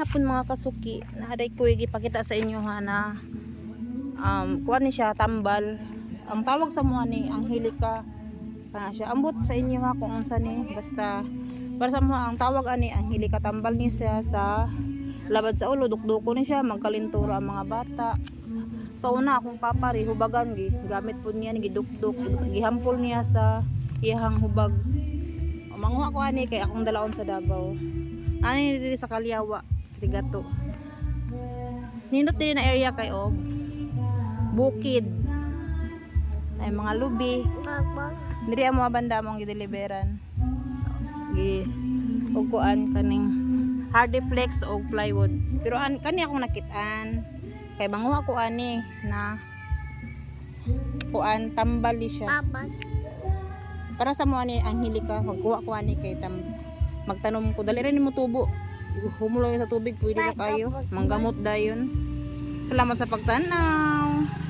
hapon mga kasuki. Nahaday ko ipakita sa inyo ha na um, kuha ni siya tambal. Ang tawag sa mga ni Angelica kana siya ambot sa inyo ha kung unsa ni basta para sa mga ang tawag ani Angelica tambal ni siya sa labad sa ulo dukduko ni siya magkalintura ang mga bata sa una akong papa ri hubagan gi gamit po niya ni gidukduk gihampol niya sa iyahang hubag manguha ko ani kay akong dalaon sa Davao ani diri sa Kalyawa Rigato nindot din na area kay og bukid. Ay mga lubi. Diri mga banda mong gideliveran gi og kuan kaning hardiplex og plywood. Pero an kani akong nakitaan. Kay manguha ko ani na kuan tambali siya. Para sa mo ani ang hilika magkuha ko ani kay tam magtanom ko. Dali rin mo tubo humuloy sa tubig pwede na kayo. Manggamot dayon. Salamat sa pagtanaw